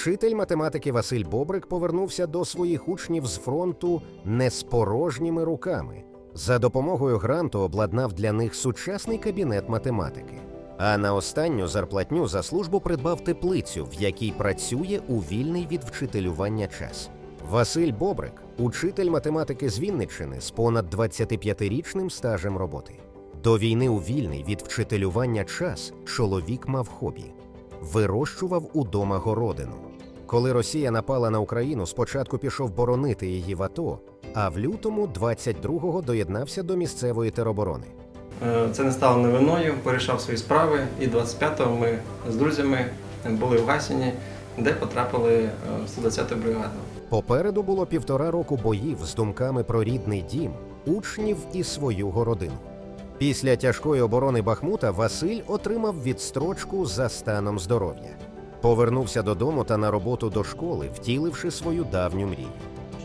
Вчитель математики Василь Бобрик повернувся до своїх учнів з фронту не з порожніми руками. За допомогою гранту обладнав для них сучасний кабінет математики. А на останню зарплатню за службу придбав теплицю, в якій працює у вільний від вчителювання час. Василь Бобрик, учитель математики з Вінниччини з понад 25-річним стажем роботи. До війни у вільний від вчителювання час чоловік мав хобі вирощував удома городину. Коли Росія напала на Україну, спочатку пішов боронити її в АТО, а в лютому 22-го доєднався до місцевої тероборони. Е, Це не стало новиною, порішав свої справи. І 25-го ми з друзями були в Гасіні, де потрапили е, в 120-ту бригаду. Попереду було півтора року боїв з думками про рідний дім, учнів і свою городину. Після тяжкої оборони Бахмута Василь отримав відстрочку за станом здоров'я. Повернувся додому та на роботу до школи, втіливши свою давню мрію.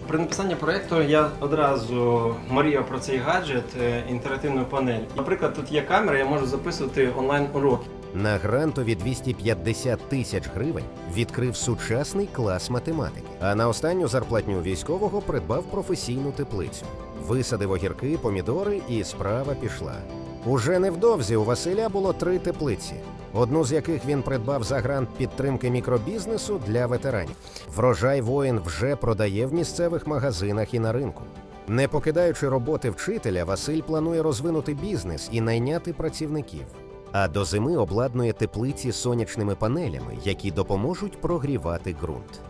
При написанні проєкту я одразу мріяв про цей гаджет, е, інтерактивну панель. Наприклад, тут є камера, я можу записувати онлайн уроки. На грантові 250 тисяч гривень відкрив сучасний клас математики, а на останню зарплатню військового придбав професійну теплицю. Висадив огірки, помідори, і справа пішла. Уже невдовзі у Василя було три теплиці, одну з яких він придбав за грант підтримки мікробізнесу для ветеранів. Врожай воїн вже продає в місцевих магазинах і на ринку. Не покидаючи роботи вчителя, Василь планує розвинути бізнес і найняти працівників. А до зими обладнує теплиці сонячними панелями, які допоможуть прогрівати ґрунт.